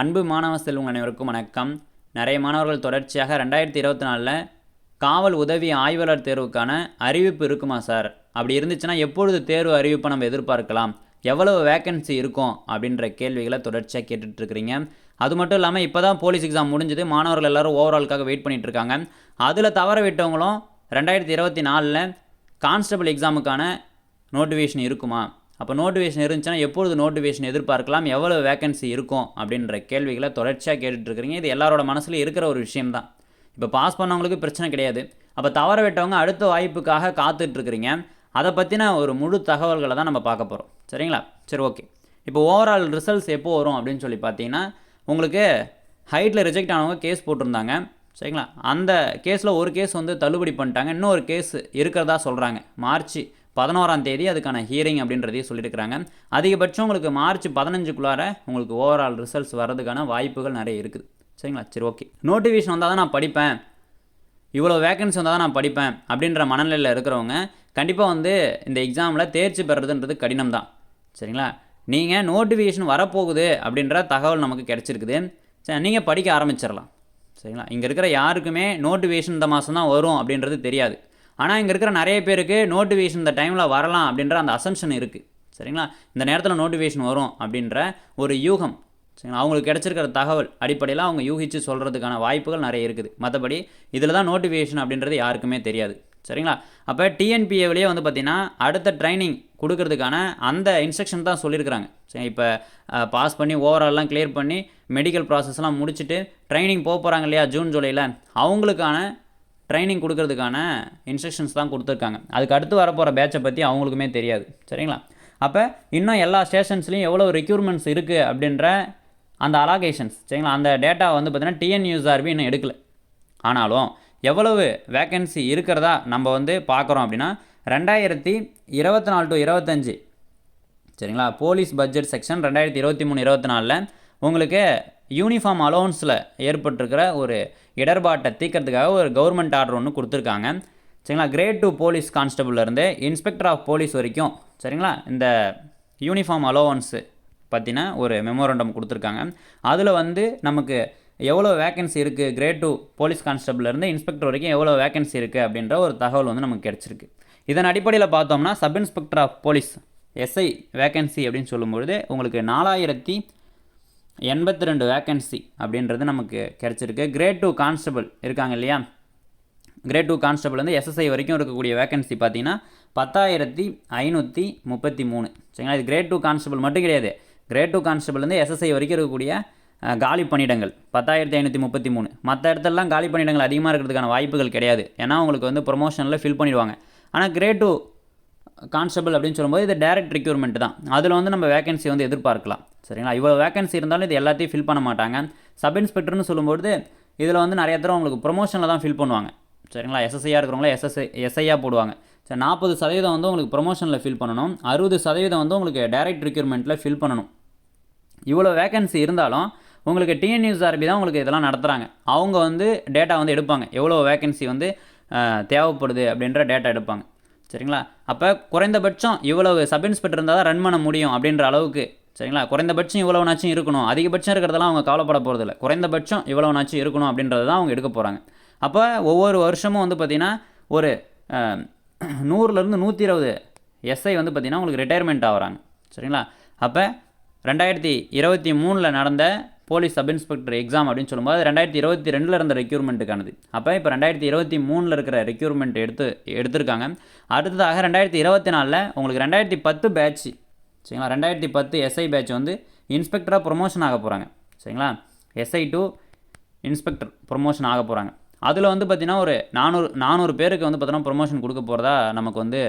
அன்பு மாணவ செல்வங்கள் அனைவருக்கும் வணக்கம். நிறைய மாணவர்கள் தொடர்ச்சியாக ரெண்டாயிரத்தி இருபத்தி நாலில் காவல் உதவி ஆய்வாளர் தேர்வுக்கான அறிவிப்பு இருக்குமா சார்? அப்படி இருந்துச்சுன்னா எப்பொழுது தேர்வு அறிவிப்பை நம்ம எதிர்பார்க்கலாம்? எவ்வளவு வேக்கன்சி இருக்கும் அப்படின்ற கேள்விகளை தொடர்ச்சியாக கேட்டுட்ருக்கிறீங்க. அது மட்டும் இல்லாமல் இப்போ தான் போலீஸ் எக்ஸாம் முடிஞ்சது. மாணவர்கள் எல்லாரும் ஓவராலுக்காக வெயிட் பண்ணிகிட்ருக்காங்க இருக்காங்க அதில் தவற விட்டவங்களும் ரெண்டாயிரத்தி இருபத்தி நாலில் கான்ஸ்டபிள் எக்ஸாமுக்கான நோட்டிஃபிகேஷன் இருக்குமா? அப்போ நோட்டிஃபிகேஷன் இருந்துச்சுன்னா எப்பொழுது நோட்டிஃபிகேஷன் எதிர்பார்க்கலாம்? எவ்வளோ வேகன்சி இருக்கும்? அப்படின்ற கேள்விகளை தொடர்ச்சியாக கேட்டுட்ருக்கிறீங்க. இது எல்லாரோட மனசில் இருக்கிற ஒரு விஷயம்தான். இப்போ பாஸ் பண்ணவங்களுக்கு பிரச்சனை கிடையாது. அப்போ தவற விட்டவங்க அடுத்த வாய்ப்புக்காக காத்துட்ருக்கிறீங்க. அதை பற்றின ஒரு முழு தகவல்களை தான் நம்ம பார்க்க போகிறோம் சரிங்களா? சரி ஓகே இப்போ ஓவரால் ரிசல்ட்ஸ் எப்போ வரும் அப்படின்னு சொல்லி பார்த்தீங்கன்னா உங்களுக்கு ஹைட்டில் ரிஜெக்ட் ஆனவங்க கேஸ் போட்டிருந்தாங்க. சரிங்களா? அந்த கேஸில் ஒரு கேஸ் வந்து தள்ளுபடி பண்ணிட்டாங்க. இன்னொரு கேஸ் இருக்கிறதா சொல்கிறாங்க மார்ச் பதினோராம் தேதி அதுக்கான ஹியரிங் அப்படின்றதையும் சொல்லியிருக்கிறாங்க. அதிகபட்சம் உங்களுக்கு மார்ச் பதினஞ்சுக்குள்ளார உங்களுக்கு ஓவரால் ரிசல்ட்ஸ் வர்றதுக்கான வாய்ப்புகள் நிறைய இருக்குது. சரிங்களா? சரி ஓகே நோட்டிஃபிகேஷன் வந்தால் தான் நான் படிப்பேன். இவ்வளோ வேகன்சி வந்தால் தான் நான் படிப்பேன் அப்படின்ற மனநிலையில் இருக்கிறவங்க கண்டிப்பாக வந்து இந்த எக்ஸாமில் தேர்ச்சி பெறதுன்றது கடினம் தான் சரிங்களா? நீங்கள் நோட்டிஃபிகேஷன் வரப்போகுது அப்படின்ற தகவல் நமக்கு கிடச்சிருக்குது. சரி நீங்கள் படிக்க ஆரம்பிச்சிடலாம். சரிங்களா? இங்கே இருக்கிற யாருக்குமே நோட்டிஃபிகேஷன் இந்த மாதம் தான் வரும் அப்படின்றது தெரியாது. ஆனால் இங்கே இருக்கிற நிறைய பேருக்கு நோட்டிஃபிகேஷன் இந்த டைமில் வரலாம் அப்படின்ற அந்த அசம்ஷன் இருக்குது சரிங்களா? இந்த நேரத்தில் நோட்டிஃபிகேஷன் வரும் அப்படின்ற ஒரு யூகம். சரிங்களா? அவங்களுக்கு கிடச்சிருக்கிற தகவல் அடிப்படையில் அவங்க யூகிச்சு சொல்கிறதுக்கான வாய்ப்புகள் நிறைய இருக்குது. மற்றபடி இதில் தான் நோட்டிஃபிகேஷன் அப்படின்றது யாருக்குமே தெரியாது. சரிங்களா? அப்போ டிஎன்பிஏவிலேயே வந்து பார்த்திங்கன்னா அடுத்த ட்ரைனிங் கொடுக்கறதுக்கான அந்த இன்ஸ்ட்ரக்ஷன் தான் சொல்லியிருக்கிறாங்க. சரி இப்போ பாஸ் பண்ணி ஓவரால்லாம் கிளியர் பண்ணி மெடிக்கல் ப்ராசஸ்லாம் முடிச்சுட்டு ட்ரைனிங் போக போகிறாங்க இல்லையா? ஜூன் ஜூலையில் அவங்களுக்கான ட்ரைனிங் கொடுக்கறதுக்கான இன்ஸ்ட்ரக்ஷன்ஸ் தான் கொடுத்துருக்காங்க. அதுக்கு அடுத்து வரப்போகிற பேட்சை பற்றி அவங்களுக்குமே தெரியாது. சரிங்களா? அப்போ இன்னும் எல்லா ஸ்டேஷன்ஸ்லையும் எவ்வளோ ரெக்யூர்மெண்ட்ஸ் இருக்குது அப்படின்ற அந்த அலாகேஷன்ஸ் சரிங்களா? அந்த டேட்டா வந்து பார்த்திங்கன்னா டிஎன்யூஎஸ்ஆர்பி இன்னும் எடுக்கல. ஆனாலும் எவ்வளவு வேக்கன்சி இருக்கிறதா நம்ம வந்து பார்க்குறோம் அப்படின்னா ரெண்டாயிரத்தி இருபத்தி நாலு டு இருபத்தஞ்சி சரிங்களா? போலீஸ் பட்ஜெட் செக்ஷன் ரெண்டாயிரத்தி இருபத்தி மூணு இருபத்தி நாலில் உங்களுக்கு யூனிஃபார்ம் அலோன்ஸில் ஏற்பட்டிருக்கிற ஒரு இடர்பாட்டை தீர்க்கறதுக்காக ஒரு கவர்மெண்ட் ஆர்டர் ஒன்று கொடுத்துருக்காங்க. சரிங்களா? கிரேட் டூ போலீஸ் கான்ஸ்டபுள்லேருந்து இன்ஸ்பெக்டர் ஆஃப் போலீஸ் வரைக்கும் சரிங்களா? இந்த யூனிஃபார்ம் அலோவன்ஸு பற்றின ஒரு மெமோரண்டம் கொடுத்துருக்காங்க. அதில் வந்து நமக்கு எவ்வளோ வேகன்சி இருக்குது கிரேட் டூ போலீஸ் கான்ஸ்டபிள்லேருந்து இன்ஸ்பெக்டர் வரைக்கும் எவ்வளோ வேகன்சி இருக்குது அப்படின்ற ஒரு தகவல் வந்து நமக்கு கிடச்சிருக்கு. இதன் அடிப்படையில் பார்த்தோம்னா sub inspector of police SI vacancy அப்படின்னு சொல்லும்பொழுது உங்களுக்கு நாலாயிரத்தி எண்பத்தி ரெண்டு வேக்கன்சி அப்படின்றது நமக்கு கிடச்சிருக்கு. கிரேட் டூ கான்ஸ்டபிள் இருக்காங்க இல்லையா? கிரேட் டூ கான்ஸ்டபிள் வந்து எஸ்எஸ்ஐ வரைக்கும் இருக்கக்கூடிய வேக்கன்சி பார்த்தீங்கன்னா பத்தாயிரத்தி ஐநூற்றி முப்பத்தி மூணு. சரிங்களா? இது கிரேட் டூ கான்ஸ்டபிள் மட்டும் கிடையாது. கிரேட் டூ கான்ஸ்டபிள் வந்து எஸ்எஸ்ஐ வரைக்கும் இருக்கக்கூடிய காலி பணியிடங்கள். பத்தாயிரத்தி ஐநூற்றி முப்பத்தி மூணு. மற்ற இடத்துலலாம் காலி பணியிடங்கள் அதிகமாக இருக்கிறதுக்கான வாய்ப்புகள் கிடையாது. ஏன்னா உங்களுக்கு வந்து ப்ரொமோஷனில் ஃபில் பண்ணிடுவாங்க. ஆனால் கிரேட் டூ கான்ஸ்டபிள் அப்படின்னு சொல்லும்போது இது டைரக்ட் ரெக்யூர்மெண்ட் தான். அதில் வந்து நம்ம வேகன்சி வந்து எதிர்பார்க்கலாம். சரிங்களா? இவ்வளோ வேகன்சி இருந்தாலும் இது எல்லாத்தையும் ஃபில் பண்ண மாட்டாங்க. சப் இன்ஸ்பெக்டர்னு சொல்லும்போது இதில் வந்து நிறைய தடவை உங்களுக்கு ப்ரொமோஷனில் தான் ஃபில் பண்ணுவாங்க. சரிங்களா? எஸ்எஸ்ஐயாக இருக்கிறவங்கள எஸ்எஸ்ஐ எஸ்ஐயாக போடுவாங்க. சரி நாற்பது சதவீதம் வந்து உங்களுக்கு ப்ரொமோஷனில் ஃபில் பண்ணணும். அறுபது சதவீதம் வந்து உங்களுக்கு டைரக்ட் ரெக்யூர்மெண்ட்டில் ஃபில் பண்ணணும். இவ்வளோ வேகன்சி இருந்தாலும் உங்களுக்கு டிஎன்யூஎஸ்ஆர்பி தான் உங்களுக்கு இதெல்லாம் நடத்துகிறாங்க அவங்க வந்து டேட்டா வந்து எடுப்பாங்க. எவ்வளோ வேகன்சி வந்து தேவைப்படுது அப்படின்ற டேட்டா எடுப்பாங்க. சரிங்களா? அப்போ குறைந்தபட்சம் இவ்வளவு சப் இன்ஸ்பெக்டர் இருந்தால் தான் ரன் பண்ண முடியும் அப்படின்ற அளவுக்கு சரிங்களா? குறைந்தபட்சம் இவ்வளோனாச்சும் இருக்கணும். அதிகபட்சம் இருக்கிறதெல்லாம் அவங்க கவலைப்பட போகிறதில்ல குறைந்தபட்சம் இவ்வளோனாச்சும் இருக்கணும் அப்படின்றது தான் அவங்க எடுக்க போகிறாங்க அப்போ ஒவ்வொரு வருஷமும் வந்து பார்த்திங்கன்னா ஒரு நூறுலேருந்து நூற்றி இருபது எஸ்ஐ வந்து பார்த்திங்கன்னா உங்களுக்கு ரிட்டையர்மெண்ட் ஆகுறாங்க. சரிங்களா? அப்போ ரெண்டாயிரத்தி இருபத்தி மூணில் நடந்த போலீஸ் சப் இன்ஸ்பெக்டர் எக்ஸாம் அப்படின்னு சொல்லும்போது ரெண்டாயிரத்தி இருபத்தி ரெண்டில் இருந்த ரெக்யூர்மெண்ட்டுக்கானது அப்போ இப்போ ரெண்டாயிரத்தி இருபத்தி மூணில் இருக்கிற ரெக்யூர்மெண்ட் எடுத்து எடுத்திருக்காங்க. அடுத்ததாக ரெண்டாயிரத்தி இருபத்தி நாலில் உங்களுக்கு ரெண்டாயிரத்தி பத்து பேட்ச் சரிங்களா? ரெண்டாயிரத்தி பத்து எஸ்ஐ பேட்ச் வந்து இன்ஸ்பெக்டராக ப்ரொமோஷன் ஆக போகிறாங்க சரிங்களா? எஸ்ஐ டு இன்ஸ்பெக்டர் ப்ரொமோஷன் ஆக போகிறாங்க அதில் வந்து பார்த்திங்கன்னா ஒரு நானூறு நானூறு பேருக்கு வந்து பார்த்தோன்னா ப்ரொமோஷன் கொடுக்க போகிறதா நமக்கு வந்து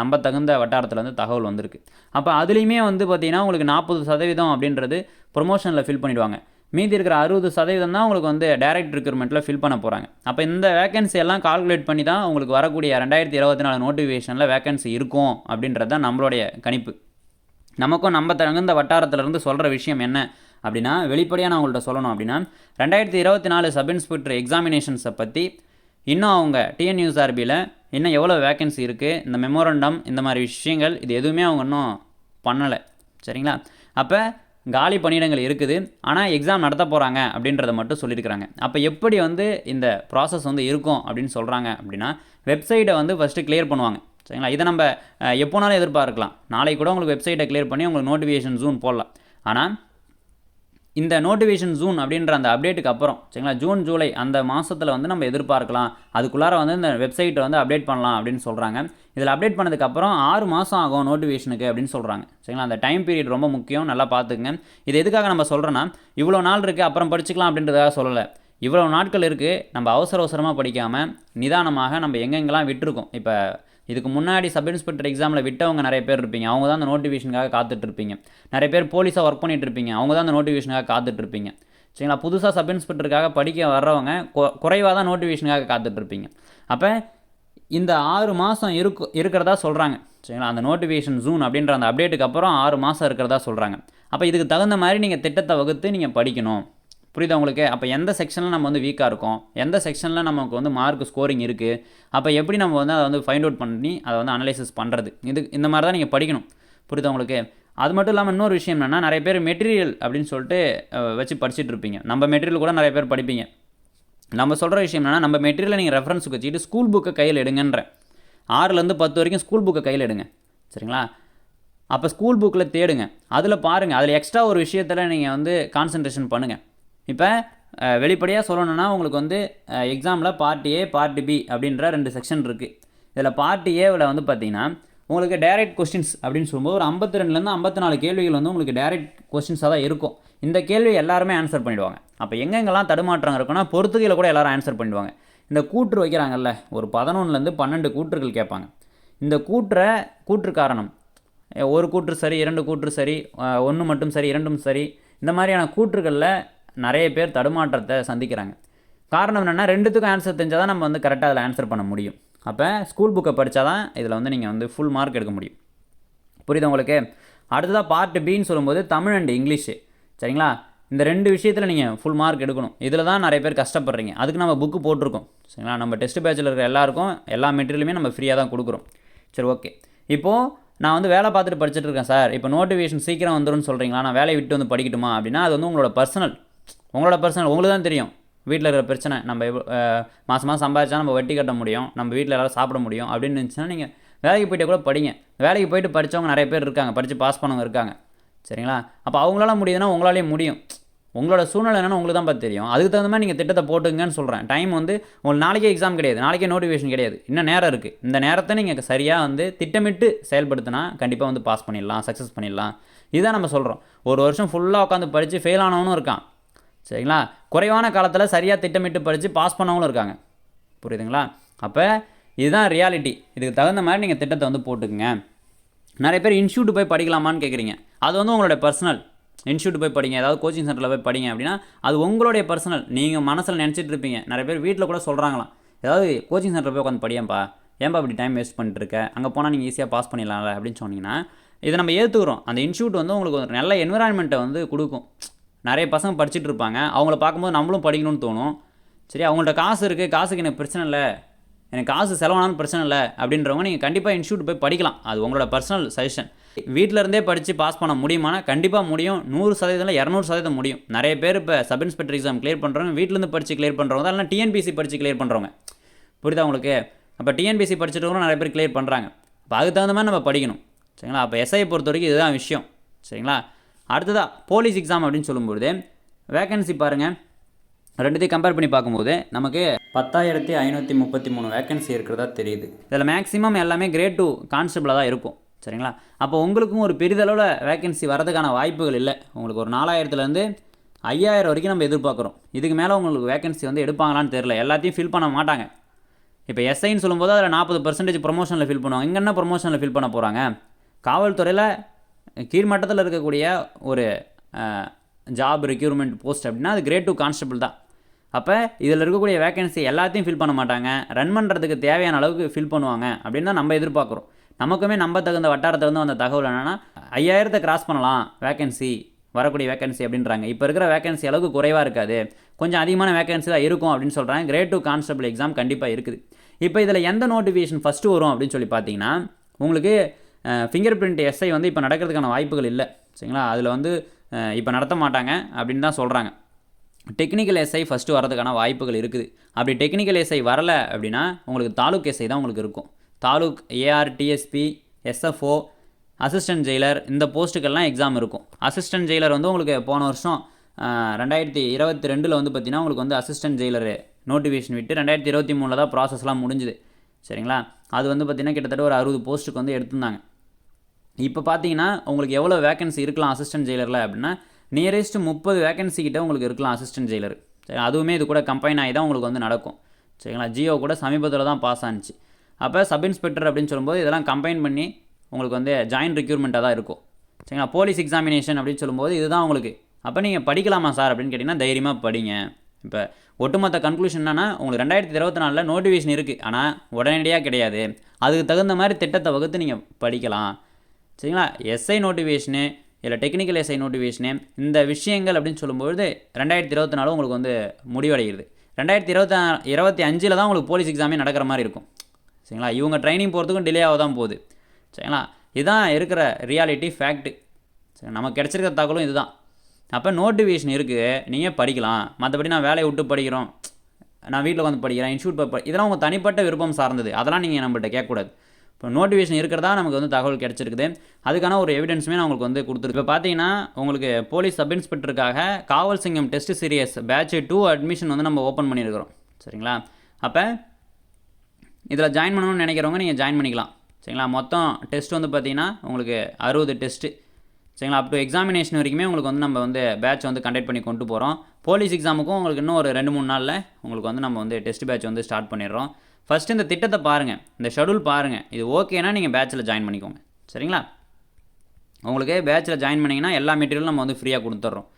நம்ம தகுந்த வட்டாரத்தில் வந்து தகவல் வந்திருக்கு. அப்போ அதுலேயுமே வந்து பார்த்திங்கன்னா உங்களுக்கு நாற்பது சதவீதம் அப்படின்றது ப்ரொமோஷனில் ஃபில் பண்ணிவிடுவாங்க மீதி இருக்கிற அறுபது சதவீதம் தான் உங்களுக்கு வந்து டைரக்ட் ரெக்ரூட்மெண்ட்டில் ஃபில் பண்ண போகிறாங்க அப்போ இந்த வேகன்சி எல்லாம் கால்குலேட் பண்ணி தான் உங்களுக்கு வரக்கூடிய ரெண்டாயிரத்தி இருபத்தி நாலு நோட்டிஃபிகேஷனில் வேகன்சி இருக்கும் அப்படின்றது தான் நம்மளுடைய கணிப்பு. நமக்கும் நம்ம தகுந்த வட்டாரத்திலிருந்து சொல்கிற விஷயம் என்ன அப்படின்னா வெளிப்படையாக நான் உங்கள்கிட்ட சொல்லணும் அப்படின்னா ரெண்டாயிரத்தி இருபத்தி நாலு சப் இன்ஸ்பெக்டர் எக்ஸாமினேஷன்ஸை பற்றி இன்னும் அவங்க டிஎன்யூஎஸ்ஆர்பியில் இன்னும் எவ்வளோ வேகன்சி இருக்குது இந்த மெமோரண்டம் இந்த மாதிரி விஷயங்கள் இது எதுவுமே அவங்க இன்னும் பண்ணலை. சரிங்களா? அப்போ காலி பணியிடங்கள் இருக்குது ஆனால் எக்ஸாம் நடத்த போகிறாங்க அப்படின்றத மட்டும் சொல்லியிருக்கிறாங்க. அப்போ எப்படி வந்து இந்த ப்ராசஸ் வந்து இருக்கும் அப்படின்னு சொல்கிறாங்க அப்படின்னா வெப்சைட்டை வந்து ஃபஸ்ட்டு கிளியர் பண்ணுவாங்க. சரிங்களா? இதை நம்ம எப்போனாலும் எதிர்பார்க்கலாம். நாளைக்கு கூட உங்களுக்கு வெப்சைட்டை கிளியர் பண்ணி உங்களுக்கு நோட்டிஃபிகேஷன் ஜூன் போடலாம். ஆனால் இந்த நோட்டிஃபிகேஷன் ஜூன் அப்படின்ற அந்த அப்டேட்டுக்கு அப்புறம் சரிங்களா? ஜூன் ஜூலை அந்த மாதத்தில் வந்து நம்ம எதிர்பார்க்கலாம். அதுக்குள்ளார வந்து இந்த வெப்சைட்டை வந்து அப்டேட் பண்ணலாம் அப்படின்னு சொல்கிறாங்க இதில் அப்டேட் பண்ணதுக்கப்புறம் ஆறு மாதம் ஆகும் நோட்டிஃபிகேஷனுக்கு அப்படின்னு சொல்கிறாங்க சரிங்களா? அந்த டைம் பீரியட் ரொம்ப முக்கியம். நல்லா பார்த்துக்குங்க. இது எதுக்காக நம்ம சொல்கிறோன்னா இவ்வளோ நாள் இருக்குது அப்புறம் படிச்சுக்கலாம் அப்படின்றதாக சொல்லலை. இவ்வளோ நாட்கள் இருக்குது நம்ம அவசர அவசரமாக படிக்காமல் நிதானமாக நம்ம எங்கெங்கெல்லாம் விட்டுருக்கோம். இப்போ இதுக்கு முன்னாடி சப் இன்ஸ்பெக்டர் எக்ஸாமில் விட்டவங்க நிறைய பேர் இருப்பீங்க. அவங்க தான் அந்த நோட்டிஃபிகேஷனுக்காக காத்துட்டு இருப்பீங்க நிறைய பேர் போலீஸாக ஒர்க் பண்ணிட்டு இருப்பீங்க அவங்க தான் அந்த நோட்டிஃபிகேஷனுக்காக காத்துட்டு இருப்பீங்க சரிங்களா? புதுசாக சப் இன்ஸ்பெக்டருக்காக படிக்க வர்றவங்க குறைவாக தான் நோட்டிஃபிகேஷனுக்காக காத்துட்டு இருப்பீங்க அப்போ இந்த ஆறு மாதம் இருக்கு இருக்கிறதா சொல்கிறாங்க சரிங்களா? அந்த நோட்டிஃபிகேஷன் ஜூன் அப்படின்ற அந்த அப்டேட்டுக்கு அப்புறம் ஆறு மாதம் இருக்கிறதா சொல்கிறாங்க அப்போ இதுக்கு தகுந்த மாதிரி நீங்கள் திட்டத்தை வகுத்து நீங்கள் படிக்கணும். புரியுதா உங்களுக்கு? அப்போ எந்த செக்ஷனில் நம்ம வந்து வீக்காக இருக்கோம்? எந்த செக்ஷனில் நமக்கு வந்து மார்க் ஸ்கோரிங் இருக்குது அப்போ எப்படி நம்ம வந்து அதை வந்து ஃபைண்ட் அவுட் பண்ணி அதை வந்து அனலைசிஸ் பண்ணுறது இது இந்த மாதிரி தான் நீங்கள் படிக்கணும். புரியுதா உங்களுக்கு? அது மட்டும் இல்லாமல் இன்னொரு விஷயம் என்னென்னா நிறைய பேர் மெட்டீரியல் அப்படின்னு சொல்லிட்டு வச்சு படிச்சுட்டு இருப்பீங்க. நம்ம மெட்டீரியல் கூட நிறைய பேர் படிப்பீங்க. நம்ம சொல்கிற விஷயம் என்னென்னா நம்ம மெட்டீரியலை நீங்கள் ரெஃபரன்ஸுக்கு வச்சுக்கிட்டு ஸ்கூல் புக்கை கையில் எடுங்கன்றேன் ஆறுலேருந்து பத்து வரைக்கும் ஸ்கூல் புக்கை கையில் எடுங்க. சரிங்களா? அப்போ ஸ்கூல் புக்கில் தேடுங்க. அதில் பாருங்கள் அதில் எக்ஸ்ட்ரா ஒரு விஷயத்தில் நீங்கள் வந்து கான்சன்ட்ரேஷன் பண்ணுங்கள் இப்போ வெளிப்படையாக சொல்லணும்னா உங்களுக்கு வந்து எக்ஸாமில் பார்ட் ஏ பார்ட் பி அப்படின்ற ரெண்டு செக்ஷன் இருக்குது இதில் பார்ட் ஏவில் வந்து பார்த்தீங்கன்னா உங்களுக்கு டைரக்ட் கொஸ்டின்ஸ் அப்படின்னு சொல்லும்போது ஒரு ஐம்பத்தி ரெண்டுலேருந்து ஐம்பத்தி நாலு கேள்விகள் வந்து உங்களுக்கு டைரக்ட் கொஸ்டின்ஸாக தான் இருக்கும். இந்த கேள்வி எல்லாருமே ஆன்சர் பண்ணிடுவாங்க. அப்போ எங்கெங்கெல்லாம் தடுமாற்றம் இருக்குன்னா பொறுத்துகையில் கூட எல்லாரும் ஆன்சர் பண்ணிடுவாங்க. இந்த கூற்று வைக்கிறாங்கல்ல ஒரு பதினொன்றுலேருந்து பன்னெண்டு கூற்றுகள் கேட்பாங்க. இந்த கூற்றை கூற்று காரணம். ஒரு கூற்று சரி இரண்டு கூற்று சரி ஒன்று மட்டும் சரி இரண்டும் சரி இந்த மாதிரியான கூற்றுகளில் நிறைய பேர் தடுமாற்றத்தை சந்திக்கிறாங்க. காரணம் என்னென்னா ரெண்டுத்துக்கும் ஆன்சர் தெரிஞ்சால் தான் நம்ம வந்து கரெக்டாக அதில் ஆன்சர் பண்ண முடியும். அப்போ ஸ்கூல் புக்கை படித்தா தான் இதில் வந்து நீங்கள் வந்து ஃபுல் மார்க் எடுக்க முடியும். புரியுதா உங்களுக்கு? அடுத்ததாக பார்ட் பின்னு சொல்லும்போது தமிழ் அண்ட் இங்கிலீஷு. சரிங்களா? இந்த ரெண்டு விஷயத்தில் நீங்கள் ஃபுல் மார்க் எடுக்கணும். இதில் தான் நிறைய பேர் கஷ்டப்படுறீங்க. அதுக்கு நம்ம புக்கு போட்டிருக்கோம். சரிங்களா? நம்ம டெஸ்ட் பேட்சில் இருக்கிற எல்லாருக்கும் எல்லா மெட்டீரியலுமே நம்ம ஃப்ரீயாக தான் கொடுக்குறோம். சரி ஓகே இப்போது நான் வந்து வேலை பார்த்துட்டு படிச்சுட்டு இருக்கேன் சார் இப்போ நோட்டிஃபிகேஷன் சீக்கிரம் வந்துடும் சொல்கிறீங்களா நான் வேலையை விட்டு வந்து படிக்கட்டுமா? அப்படின்னா அது வந்து உங்களோட பர்சனல் உங்களோட பர்சனல் உங்களுக்கு தான் தெரியும். வீட்டில் இருக்கிற பிரச்சனை நம்ம மாதம் மாதம் சம்பாதிச்சா நம்ம வட்டி கட்ட முடியும் நம்ம வீட்டில் எல்லாரும் சாப்பிட முடியும் அப்படின்னு இருந்துச்சுன்னா நீங்கள் வேலைக்கு போய்ட்டு கூட படிங்க. வேலைக்கு போயிட்டு படித்தவங்க நிறைய பேர் இருக்காங்க படித்து பாஸ் பண்ணவங்க இருக்காங்க. சரிங்களா? அப்போ அவங்களால முடியுதுன்னா உங்களாலேயும் முடியும். உங்களோட சூழ்நிலை என்னென்னு உங்களுக்கு தான் பார்த்து தெரியும். அதுக்கு தகுந்த மாதிரி நீங்கள் திட்டத்தை போட்டுங்கன்னு சொல்கிறேன் டைம் வந்து உங்களுக்கு நாளைக்கே எக்ஸாம் கிடையாது. நாளைக்கே நோட்டிஃபிகேஷன் கிடையாது. இன்னும் நேரம் இருக்குது இந்த நேரத்தை நீங்கள் சரியாக வந்து திட்டமிட்டு செயல்படுத்தினா கண்டிப்பாக வந்து பாஸ் பண்ணிடலாம் சக்ஸஸ் பண்ணிடலாம். இதுதான் நம்ம சொல்கிறோம் ஒரு வருஷம் ஃபுல்லாக உட்காந்து படித்து ஃபெயில் ஆனவனும் இருக்கான். சரிங்களா? குறைவான காலத்தில் சரியாக திட்டமிட்டு படித்து பாஸ் பண்ணவங்களும் இருக்காங்க. புரியுதுங்களா? அப்போ இதுதான் ரியாலிட்டி இதுக்கு தகுந்த மாதிரி நீங்கள் திட்டத்தை வந்து போட்டுக்குங்க. நிறைய பேர் இன்ஸ்டியூட் போய் படிக்கலாமான்னு கேட்குறீங்க அது வந்து உங்களுடைய பர்சனல் இன்ஸ்டியூட் போய் படிங்க. ஏதாவது கோச்சிங் சென்டரில் போய் படிங்க அப்படின்னா அது உங்களுடைய பர்சனல் நீங்கள் மனசில் நினச்சிட்டு இருப்பீங்க. நிறைய பேர் வீட்டில் கூட சொல்கிறாங்களாம் ஏதாவது கோச்சிங் சென்டரில் போய் உட்காந்து படியேன்ப்பா ஏன்பா இப்படி டைம் வேஸ்ட் பண்ணிட்டுருக்க அங்கே போனால் நீங்கள் ஈஸியாக பாஸ் பண்ணிடலாம்ல அப்படின்னு சொன்னீங்கன்னா இதை நம்ம ஏற்றுக்கிறோம் அந்த இன்ஸ்டியூட் வந்து உங்களுக்கு ஒரு நல்ல என்விரான்மெண்ட்டை வந்து கொடுக்கும். நிறைய பசங்க படிச்சுட்டு இருப்பாங்க. அவங்கள பார்க்கும்போது நம்மளும் படிக்கணும்னு தோணும். சரி அவங்கள்ட்ட காசு இருக்குது காசுக்கு எனக்கு பிரச்சனை இல்லை. எனக்கு காசு செலவானாலும் பிரச்சனை இல்லை அப்படின்றவங்க நீங்கள் கண்டிப்பாக இன்ஸ்டியூட் போய் படிக்கலாம். அது உங்களோட பர்சனல் சஜஷன் வீட்டில் இருந்தே படித்து பாஸ் பண்ண முடியுமானா கண்டிப்பாக முடியும். நூறு சதவீதம் இரநூறு சதவீதம் முடியும். நிறைய பேர் இப்போ சப் இன்ஸ்பெக்டர் எக்ஸாம் கிளியர் பண்ணுறவங்க வீட்டிலேருந்து படித்து கிளியர் பண்ணுறவங்க தான் இல்லை டிஎன்பிசி படித்து கிளியர் பண்ணுறவங்க புரியுதா உங்களுக்கு? அப்போ டிஎன்பிசி படிச்சுட்டு நிறைய பேர் கிளியர் பண்ணுறாங்க அப்போ அதுக்கு தகுந்த மாதிரி நம்ம படிக்கணும். சரிங்களா? அப்போ எஸ்ஐயை பொறுத்த வரைக்கும் இதுதான் விஷயம். சரிங்களா? அடுத்ததாக போலீஸ் எக்ஸாம் அப்படின்னு சொல்லும்போது வேகன்சி பாருங்கள் ரெண்டுத்தையும் கம்பேர் பண்ணி பார்க்கும்போது நமக்கு பத்தாயிரத்தி ஐநூற்றி முப்பத்தி மூணு வேகன்சி இருக்கிறதா தெரியுது. இதில் மேக்ஸிமம் எல்லாமே கிரேட் டூ கான்ஸ்டபிளாக தான் இருக்கும். சரிங்களா? அப்போ உங்களுக்கும் ஒரு பெரிதளவில் வேகன்சி வரதுக்கான வாய்ப்புகள் இல்லை. உங்களுக்கு ஒரு நாலாயிரத்துலேருந்து ஐயாயிரம் வரைக்கும் நம்ம எதிர்பார்க்குறோம். இதுக்கு மேலே உங்களுக்கு வேகன்சி வந்து எடுப்பாங்களான்னு தெரில எல்லாத்தையும் ஃபில் பண்ண மாட்டாங்க. இப்போ எஸ்ஐன்னு சொல்லும்போது அதில் நாற்பது பர்சன்டேஜ் ப்ரொமோஷனில் ஃபில் பண்ணுவாங்க. இங்கே என்ன ப்ரொமோஷனில் ஃபில் பண்ண போகிறாங்க காவல்துறையில் கீழ்மட்டத்தில் இருக்கக்கூடிய ஒரு ஜாப் ரெக்யூர்மெண்ட் போஸ்ட் அப்படின்னா அது கிரேட் டூ கான்ஸ்டபிள் தான். அப்போ இதில் இருக்கக்கூடிய வேகன்சி எல்லாத்தையும் ஃபில் பண்ண மாட்டாங்க. ரன் பண்ணுறதுக்கு தேவையான அளவுக்கு ஃபில் பண்ணுவாங்க அப்படின்னு தான் நம்ம எதிர்பார்க்குறோம். நமக்குமே நம்ப தகுந்த வட்டாரத்தில் வந்து வந்த தகவல் என்னென்னா ஐயாயிரத்தை கிராஸ் பண்ணலாம் வேகன்சி வரக்கூடிய வேகன்சி அப்படின்றாங்க. இப்போ இருக்கிற வேகன்சி அளவுக்கு குறைவாக இருக்காது. கொஞ்சம் அதிகமான வேகன்சி தான் இருக்கும் அப்படின்னு சொல்கிறாங்க கிரேட் டூ கான்ஸ்டபிள் எக்ஸாம் கண்டிப்பாக இருக்குது. இப்போ இதில் எந்த நோட்டிஃபிகேஷன் ஃபஸ்ட்டு வரும் அப்படின்னு சொல்லி பார்த்தீங்கன்னா உங்களுக்கு ஃபிங்கர் பிரிண்ட் எஸ்ஐ வந்து இப்போ நடக்கிறதுக்கான வாய்ப்புகள் இல்லை. சரிங்களா? அதில் வந்து இப்போ நடத்த மாட்டாங்க அப்படின்னு தான் சொல்கிறாங்க டெக்னிக்கல் எஸ்ஐ ஃபஸ்ட்டு வரதுக்கான வாய்ப்புகள் இருக்குது. அப்படி டெக்னிக்கல் எஸ்ஐ வரலை அப்படின்னா உங்களுக்கு தாலுக் எஸ்ஐ தான் உங்களுக்கு இருக்கும். Taluk AR DSP SFO assistant jailer இந்த போஸ்ட்டுக்கெல்லாம் எக்ஸாம் இருக்கும். அசிஸ்டன்ட் ஜெயிலர் வந்து உங்களுக்கு போன வருஷம் ரெண்டாயிரத்தி இருபத்தி ரெண்டில் வந்து பார்த்தீங்கன்னா உங்களுக்கு வந்து அசிஸ்டன்ட் ஜெயிலர் நோட்டிஃபிகேஷன் விட்டு ரெண்டாயிரத்தி இருபத்தி மூணில் தான் ப்ராசஸ்லாம் முடிஞ்சுது. சரிங்களா? அது வந்து பார்த்திங்கன்னா கிட்டத்தட்ட ஒரு அறுபது போஸ்ட்டுக்கு வந்து எடுத்திருந்தாங்க. இப்போ பார்த்தீங்கன்னா உங்களுக்கு எவ்வளோ வேகன்சி இருக்கலாம் அசிஸ்டன்ட் ஜெயிலரில் அப்படின்னா நியரஸ்ட் முப்பது வேகன்சி கிட்ட உங்களுக்கு இருக்கலாம் அசிஸ்டன்ட் ஜெயிலர் சரி அதுவுமே இது கூட கம்பைன் ஆகி தான் உங்களுக்கு வந்து நடக்கும். சரிங்களா? ஜியோ கூட சமீபத்தில் தான் பாஸ் ஆனிச்சு. அப்போ சப் இன்ஸ்பெக்டர் அப்படின்னு சொல்லும்போது இதெல்லாம் கம்பைன் பண்ணி உங்களுக்கு வந்து ஜாயின் ரெக்யூர்மெண்ட்டாக தான் இருக்கும். சரிங்களா? போலீஸ் எக்ஸாமினேஷன் அப்படின்னு சொல்லும்போது இதுதான் உங்களுக்கு. அப்போ நீங்கள் படிக்கலாமா சார் அப்படின்னு கேட்டிங்கன்னா தைரியமாக படிங்க. இப்போ ஒட்டுமொத்த கன்க்ளூஷன் என்னென்னா உங்களுக்கு ரெண்டாயிரத்தி இருபத்தி நாலில் நோட்டிஃபிகேஷன் இருக்குது ஆனால் உடனடியாக கிடையாது. அதுக்கு தகுந்த மாதிரி திட்டத்தை வகுத்து நீங்கள் படிக்கலாம். சரிங்களா? எஸ்ஐ நோட்டிஃபிகேஷனு இல்லை டெக்னிக்கல் எஸ்ஐ நோட்டிஃபிகேஷனு இந்த விஷயங்கள் அப்படின்னு சொல்லும்பொழுது ரெண்டாயிரத்தி இருபத்தி நாலு உங்களுக்கு வந்து முடிவடைகிறது. ரெண்டாயிரத்தி இருபத்தி இருபத்தி அஞ்சில் தான் உங்களுக்கு போலீஸ் எக்ஸாமே நடக்கிற மாதிரி இருக்கும். சரிங்களா? இவங்க ட்ரைனிங் போகிறதுக்கும் டிலே ஆக தான் போகுது. சரிங்களா? இதுதான் இருக்கிற ரியாலிட்டி ஃபேக்ட்டு சரி நமக்கு கிடச்சிருக்கிற தகவலும் இதுதான். அப்போ நோட்டிஃபிகேஷன் இருக்குது நீங்கள் படிக்கலாம். மற்றபடி நான் வேலையை விட்டு படிக்கிறோம். நான் வீட்டில் வந்து படிக்கிறேன் இன்ஸ்டியூட் இதெல்லாம் உங்கள் தனிப்பட்ட விருப்பம் சார்ந்தது. அதெல்லாம் நீங்கள் நம்மள்கிட்ட கேட்கக்கூடாது. இப்போ நோட்டிஃபிகேஷன் இருக்கிறதா நமக்கு வந்து தகவல் கிடச்சிருக்குது. அதுக்கான ஒரு எவிடன்ஸுமே நான் உங்களுக்கு வந்து கொடுத்துருக்கு இப்போ பார்த்தீங்கன்னா உங்களுக்கு போலீஸ் சப் இன்ஸ்பெக்டருக்காக காவல் சிங்கம் test series batch two admission வந்து நம்ம ஓப்பன் பண்ணியிருக்கிறோம். சரிங்களா? அப்போ இதில் ஜாயின் பண்ணணும்னு நினைக்கிறவங்க நீங்கள் ஜாயின் பண்ணிக்கலாம். சரிங்களா? மொத்தம் டெஸ்ட் வந்து பார்த்தீங்கன்னா உங்களுக்கு அறுபது டெஸ்ட்டு சரிங்களா? அப் டு எக்ஸாமினேஷன் வரைக்குமே உங்களுக்கு வந்து நம்ம வந்து பேட்ச் வந்து கண்டக்ட் பண்ணி கொண்டு போகிறோம் போலீஸ் எக்ஸாமுக்கும் உங்களுக்கு இன்னும் ஒரு ரெண்டு மூணு நாளில் உங்களுக்கு வந்து நம்ம வந்து டெஸ்ட் பேட்ச் வந்து ஸ்டார்ட் பண்ணிடுறோம். ஃபஸ்ட்டு இந்த திட்டத்தை பாருங்கள் இந்த ஷெடியூல் பாருங்கள் இது ஓகேனா நீங்கள் பேட்சில் ஜாயின் பண்ணிக்கோங்க. சரிங்களா? உங்களுக்கு பேட்சில் ஜாயின் பண்ணிங்கன்னா எல்லா மெட்டீரியலும் நம்ம வந்து ஃப்ரீயாக கொடுத்துட்றோம்.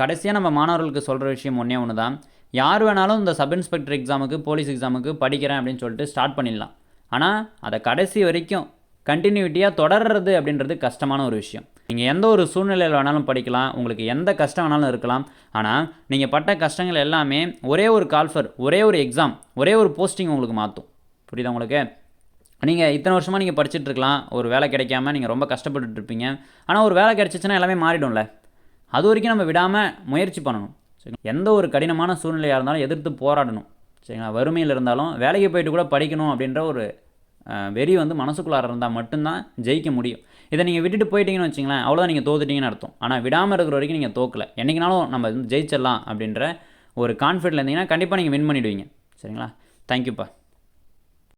கடைசியாக நம்ம மாணவர்களுக்கு சொல்கிற விஷயம் ஒன்றே ஒன்று தான் யார் வேணாலும் இந்த சப் இன்ஸ்பெக்டர் எக்ஸாமுக்கு போலீஸ் எக்ஸாமுக்கு படிக்கிறேன் அப்படின்னு சொல்லிட்டு ஸ்டார்ட் பண்ணிடலாம். ஆனால் அதை கடைசி வரைக்கும் கண்டினியூட்டியாக தொடர்றது அப்படின்றது கஷ்டமான ஒரு விஷயம். நீங்கள் எந்த ஒரு சூழ்நிலையில் வேணாலும் படிக்கலாம் உங்களுக்கு எந்த கஷ்டம் வேணாலும் இருக்கலாம். ஆனால் நீங்கள் பட்ட கஷ்டங்கள் எல்லாமே ஒரே ஒரு கால்ஃபர் ஒரே ஒரு எக்ஸாம் ஒரே ஒரு போஸ்டிங் உங்களுக்கு மாற்றும் புரியுதா உங்களுக்கு? நீங்கள் இத்தனை வருஷமாக நீங்கள் படிச்சுட்டு இருக்கலாம் ஒரு வேலை கிடைக்காம நீங்கள் ரொம்ப கஷ்டப்பட்டுட்ருப்பீங்க ஆனால் ஒரு வேலை கிடச்சிச்சின்னா எல்லாமே மாறிடும்ல. அது வரைக்கும் நம்ம விடாமல் முயற்சி பண்ணணும். சரிங்களா? எந்த ஒரு கடினமான சூழ்நிலையாக இருந்தாலும் எதிர்த்து போராடணும். சரிங்களா? வறுமையில் இருந்தாலும் வேலைக்கு போயிட்டு கூட படிக்கணும் அப்படின்ற ஒரு வெறி வந்து மனசுக்குள்ளார இருந்தால் மட்டும்தான் ஜெயிக்க முடியும். இதை நீங்கள் விட்டுட்டு போயிட்டீங்கன்னு வச்சிங்களேன் அவ்வளோதான் நீங்கள் தோத்துட்டீங்கன்னு அர்த்தம். ஆனால் விடாமல் இருக்கிற வரைக்கும் நீங்கள் தோக்கலை. என்றைக்குனாலும் நம்ம வந்து ஜெயிச்சிடலாம் அப்படின்ற ஒரு கான்ஃபிடென்ட் இருந்தீங்கன்னா கண்டிப்பாக நீங்கள் வின் பண்ணிவிடுவீங்க சரிங்களா? தேங்க்யூப்பா